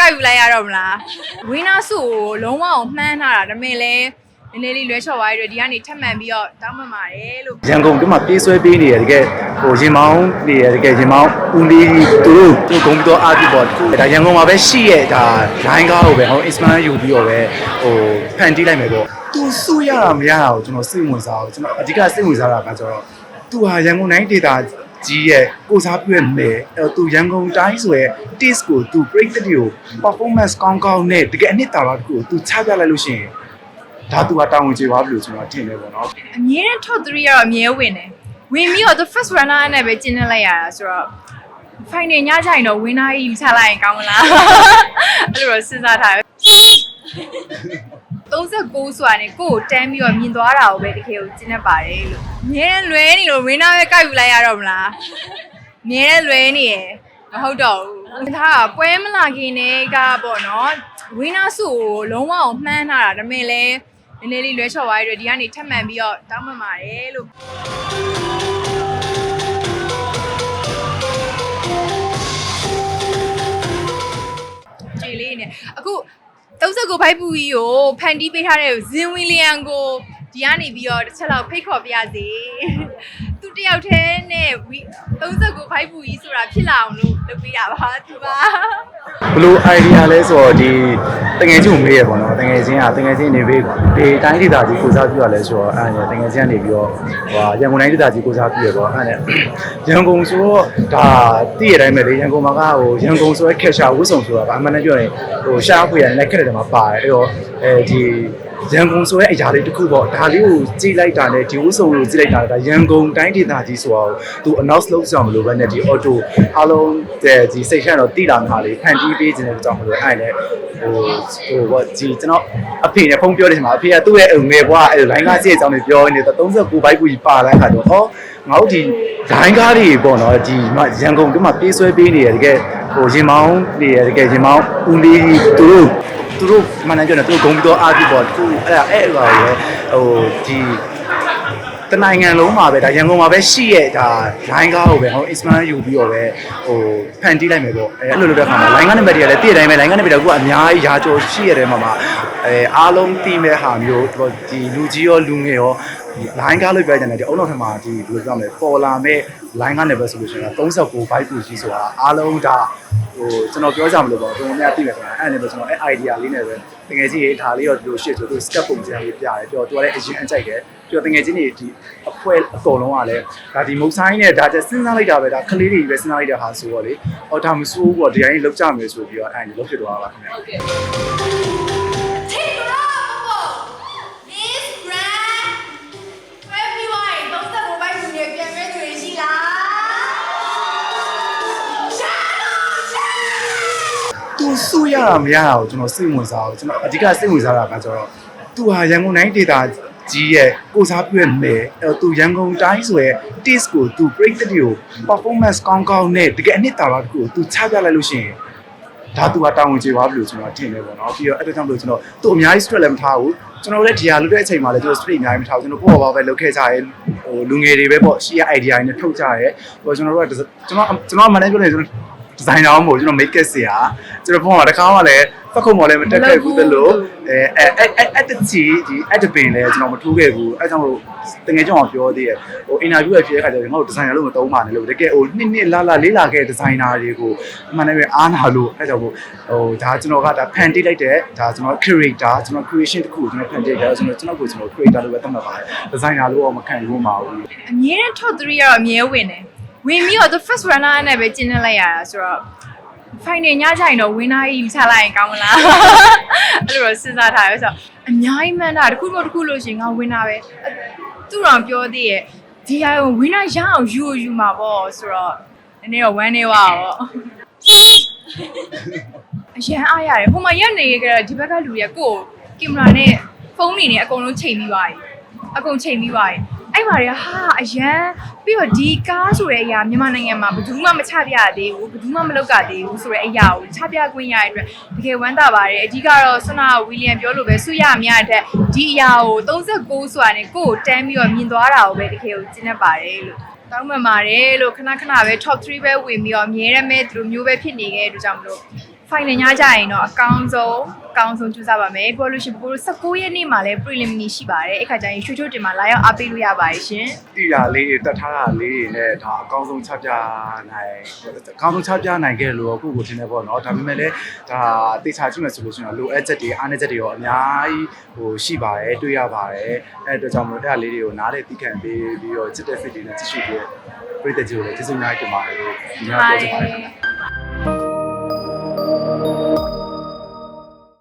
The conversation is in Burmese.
ကောက်ယူလိုက်ရတော့မလားဝင်းနာစုကိုလုံးဝအောင်မှန်းထားတာဒါပေမဲ့လည်းနည်းနည်းလေးလွဲချော်သွားရတဲ့ဒီကနေထပ်မံပြီးတော့တောင်းပန်ပါတယ်လို့ရန်ကုန်ဒီမှာပြေးဆွဲပေးနေရတကယ်ဟိုရင်မောင်းနေရတကယ်ရင်မောင်းဦးလေးသူတို့သူဂုံပြီးတော့အားပြပေါ့ဒါရန်ကုန်မှာပဲရှိရဲ့ဒါလိုင်းကားကိုပဲဟို Instagram ယူပြီးတော့ပဲဟိုဖန်တီးလိုက်မယ်ပေါ့သူစုရတာမရတာကိုကျွန်တော်စိတ်ဝင်စားအောင်ကျွန်တော်အဓိကစိတ်ဝင်စားတာကကျတော့သူဟာရန်ကုန်တိုင်းဒေသ ကြီးရဲ့ကိုစားပြည့်မယ်အဲသူရန်ကုန်တိုင်းဆိုရဲ taste ကိုသူ break တွေကို performance ကောင်းကောင်းနဲ့တကယ်အနှစ်သာရတစ်ခုကိုသူချပြလိုက်လို့ရှိရင်ဒါသူကတောင်းဝင်ကြွားပြီလို့ကျွန်တော်ထင်တယ်ပေါ့နော်အမြဲတမ်း top 3ကတော့အမြဲဝင်တယ်ဝင်ပြီးတော့ the first runner နဲ့ပဲကျင်းနေလိုက်ရတာဆိုတော့ final ညကြရင်တော့ winner ကြီးချလိုက်ရင်ကောင်းမလားအဲ့လိုတော့စဉ်းစားထားတယ် 39ဆိုတာနဲ့ကိုယ့်ကိုတန်းပြီးတော့မြင်သွားတာကိုပဲတကယ်ကိုကျင်းနေပါတယ်လို့အမြဲတမ်းလွဲနေလို့ winner ပဲကောက်ယူလိုက်ရတော့မလားအမြဲတမ်းလွဲနေရယ်မဟုတ်တော့ဘူးဒါကပွဲမလာခင်တည်းကပေါ့နော် winner စုကိုလုံးဝအောင်မှန်းထားတာဒါပေမဲ့လည်းနည်းနည်းလေးလွဲချော်သွားရတဲ့ဒီကနေထပ်မံပြီးတော့တောင်းပန်ပါတယ်လို့ခြေလေးနဲ့အခု 39ဘိုက်ပူကြီးကိုဖန်တီးပေးထားတဲ့ဇင်ဝီလီယံကို ဒီကနေပြီးတော့တစ်ချက်လောက်ဖိတ်ခေါ်ပြရစီသူတယောက်တည်းနဲ့ဝီ39ဘိုက်ပူကြီးဆိုတာဖြစ်လာအောင်လို့လုပ်ပေးတာပါသူပါဘလို့ idea လဲဆိုတော့ဒီတငယ်ချင်းကိုမေးရပေါ့နော်တငယ်ချင်းကတငယ်ချင်းနေပြီးဒီတိုင်းဒေသကြီးကိုစားပြရလဲဆိုတော့အဲ့ဒါတငယ်ချင်းကနေပြီးတော့ဟိုရန်ကုန်တိုင်းဒေသကြီးကိုစားပြရပေါ့အဲ့ဒါရန်ကုန်ဆိုတော့ဒါတည့်ရတိုင်းပဲလေရန်ကုန်မှာကဟိုရန်ကုန်ဆိုရဲခက်ရှာဝစ်စုံဆိုတာကအမှန်တမ်းပြောရင်ဟိုရှားဖွေရလည်းခက်တယ်မှာပါတယ်အဲ့တော့အဲဒီ ရန်ကုန်ဆိုရဲအရာလေးတစ်ခုပေါ့ဒါလေးကိုကြည့်လိုက်တာနဲ့ဒီဝစ်စုံကိုကြည့်လိုက်တာဒါရန်ကုန်တိုင်းဒေသကြီးဆိုတော့သူ announce လုပ်ဆောင်မလို့ပဲနဲ့ဒီ auto အားလုံးဒီစိတ်ရှမ်းတော့တိလာမှာလေဖန်တီးပေးခြင်းတဲ့ကြောင့်မလို့အဲ့လည်းဟိုဟိုဘာဒီကျွန်တော်အဖေနဲ့ဖုန်းပြောတယ်မှာအဖေကသူ့ရဲ့ငယ်ဘွားအဲ့လိုင်းကားစီရဲ့အကြောင်းတွေပြောနေတော့39ဘိုက်ကူကြီးပါလာခါတော့ဟောငါတို့ဒီလိုင်းကားတွေပေါ့နော်ဒီရန်ကုန်ဒီမှာပြေးဆွဲပေးနေရတကယ်ဟိုရင်မောင်းနေရတကယ်ရင်မောင်းဦးလေးသူတို့ သူတို့မန်နေဂျာနဲ့သူတို့ဂုံပြီးတော့အားပြပေါ့သူအဲ့ဒါအဲ့လိုပဲဟိုဒီတနိုင်ငံလုံးမှာပဲဒါရန်ကုန်မှာပဲရှိရဲ့ဒါ line ကားကိုပဲဟို Instagram ယူပြီးတော့ပဲဟိုဖန်တီးလိုက်မယ်ပေါ့အဲအဲ့လိုလိုတဲ့ခါမှာ line ကားနံပါတ်တွေကလည်းတည့်တိုင်းပဲ line ကားနံပါတ်တွေကကအများကြီးရာကျော်ရှိရတဲ့မှာမှာအဲအားလုံးတည်မဲ့ဟာမျိုးဟိုဒီလူကြီးရောလူငယ်ရော line ကားလို့ပြောကြတယ်ဒီအုံနောက်ထမှာဒီဘယ်လိုပြောမလဲပေါ်လာမဲ့ line ကားနံပါတ်ဆိုလို့ရှိရင်39 byte ကိုရှိဆိုတာအားလုံးဒါ ဟိုကျွန်တော်ပြောကြမလို့ပေါ့ကျွန်တော်များသိမယ်ဆိုတာအဲ့ဒါနဲ့ပဲကျွန်တော်အဲ့ idea လေးနဲ့ပဲတကယ်ကြီးရေးဒါလေးတော့ဒီလိုရှစ်ဆိုသူ step ပုံစံလေးပြရတယ်ပြောသူကလည်းအရင်အကြိုက်တယ်ပြောတကယ်ချင်းတွေဒီအဖွဲအကုန်လုံးကလည်းဒါဒီမုတ်ဆိုင်နဲ့ဒါကျစဉ်းစားလိုက်တာပဲဒါကလေးတွေပဲစဉ်းစားလိုက်တဲ့ဟာဆိုတော့လေအော်ဒါမစိုးဘူးပေါ့ဒီတိုင်းလောက်ကြမယ်ဆိုပြီးတော့အဲ့ဒါလောက်ဖြစ်သွားတာပါခင်ဗျာ Take သူစုရတာမရတာကိုကျွန်တော်စိတ်ဝင်စားအောင်ကျွန်တော်အဓိကစိတ်ဝင်စားတာကကျတော့သူဟာရန်ကုန်တိုင်းဒေသကြီးရဲ့ကိုစားပြည့်မယ်အဲသူရန်ကုန်တိုင်းဆိုရဲ taste ကိုသူ break တွေကို performance ကောင်းကောင်းနဲ့တကယ်အနှစ်သာရတစ်ခုကိုသူချပြလိုက်လို့ရှိရင်ဒါသူကတောင်းဝင်ကြွားပြီလို့ကျွန်တော်ထင်တယ်ပေါ့နော်ပြီးတော့အဲ့ဒါကြောင့်မလို့ကျွန်တော်သူအများကြီး stress လည်းမထားဘူးကျွန်တော်လည်းဒီဟာလုပ်တဲ့အချိန်မှာလည်းကျွန်တော် stress အများကြီးမထားဘူးကျွန်တော်ကိုယ့်ဘာပဲလုပ်ခဲ့ကြရဲဟိုလူငယ်တွေပဲပေါ့ရှိရ idea တွေနဲ့ထုတ်ကြရဲဟိုကျွန်တော်တို့ကကျွန်တော်ကျွန်တော်မန်နေဂျာနဲ့ကျွန်တော် ဒီဇိုင်နာမို့ကျွန်တော် make up ဆရာကျွန်တော်ဖုန်းမှာတစ်ခါမှလည်းဖက်ခုံမော်လည်းမတက်ခဲ့ဘူးသလိုအဲအဲအဲအဲ့တချီဒီ at ပင်လည်းကျွန်တော်မထိုးခဲ့ဘူးအဲကြောင့်လို့တကယ်ကြောင့်ပြောသေးရဲ့ဟို interview ရဖြစ်တဲ့ခါကျတော့ငါတို့ဒီဇိုင်နာလို့မသုံးပါနဲ့လို့တကယ်ဟိုနှစ်နှစ်လာလာလေးလာခဲ့ဒီဇိုင်နာတွေကိုအမှန်တကယ်အားနာလို့အဲကြောင့်မို့ဟိုဒါကျွန်တော်ကဒါဖန်တီးလိုက်တဲ့ဒါကျွန်တော် creator ကျွန်တော် creation တစ်ခုကိုကျွန်တော်ဖန်တီးတယ်ကျွန်တော်ကျွန်တော်ကိုကျွန်တော် creator လို့ပဲသတ်မှတ်ပါတယ်ဒီဇိုင်နာလို့တော့မခံဘူးမဟုတ်ဘူးအမြဲတမ်း top 3ကတော့အမြဲဝင်တယ် ဝင်ပြီးတော့ the first runner နဲ့ပဲကျင်းနေလိုက်ရတာဆိုတော့ final ညကြရင်တော့ winner ကြီးချလိုက်ရင်ကောင်းမလားအဲ့လိုတော့စဉ်းစားထားရဆိုတော့အများကြီးမှန်းတာတစ်ခုတော့တစ်ခုလို့ရှရင်ငါ winner ပဲအဲ့သူ့တော်ပြောသေးရဲ့ဒီဟာကို winner ရအောင်ယူယူမှာပေါ့ဆိုတော့နည်းနည်းတော့ဝမ်းနေပါတော့အရန်အားရတယ်ဟိုမှာရက်နေကြတဲ့ဒီဘက်ကလူတွေကကိုယ်ကင်မရာနဲ့ဖုန်းနေနဲ့အကုန်လုံးချိန်ပြီးသွားပြီအကုန်ချိန်ပြီးသွားပြီ အဲ့ပါတွေကဟာအရန်ပြီးတော့ဒီကားဆိုတဲ့အရာမြန်မာနိုင်ငံမှာဘယ်သူမှမချပြရသေးဘူးဘယ်သူမှမလုပ်ကြသေးဘူးဆိုတဲ့အရာကိုချပြခွင့်ရတဲ့အတွက်တကယ်ဝမ်းသာပါတယ်အဓိကတော့ဆွနာဝီလီယံပြောလို့ပဲဆုရအများတဲ့ဒီအရာကို39ဆိုတာနဲ့ကိုယ့်ကိုတန်းပြီးတော့မြင်သွားတာကိုပဲတကယ်ကိုကျင်းနေပါတယ်လို့တောင်းပန်ပါတယ်လို့ခဏခဏပဲ top 3ပဲဝင်ပြီးတော့အမြဲတမ်းပဲဒီလိုမျိုးပဲဖြစ်နေခဲ့တဲ့အတွက်ကြောင့်မလို့ final ညကြရင်တော့အကောင်းဆုံးအကောင်းဆုံးကြိုးစားပါမယ်ပြောလို့ရှိရင်ကိုတို့19ရက်နေ့မှာလည်း preliminary ရှိပါတယ်အဲ့ခါကျရင်ရွှေချိုးတင်မှာလာရောက်အားပေးလို့ရပါတယ်ရှင်တိရလေးတွေတက်ထားတာလေးတွေနဲ့ဒါအကောင်းဆုံးချပြနိုင်အကောင်းဆုံးချပြနိုင်ခဲ့လို့အခုကိုထင်တယ်ပေါ့နော်ဒါပေမဲ့လည်းဒါတေချာကြည့်မယ်ဆိုလို့ရှိရင်လိုအပ်ချက်တွေအားနည်းချက်တွေရောအများကြီးဟိုရှိပါတယ်တွေ့ရပါတယ်အဲ့အတွက်ကြောင့်မလို့အဲ့ဒါလေးတွေကိုနားလေသိခံပေးပြီးတော့ချစ်တဲ့စိတ်တွေနဲ့ကြည့်ရှုပြီးပြည်သက်ကြီးကိုလည်းကျေးဇူးများတင်ပါတယ်လို့ဒီနေ့ပြောချင်ပါတယ်ခင်ဗျာ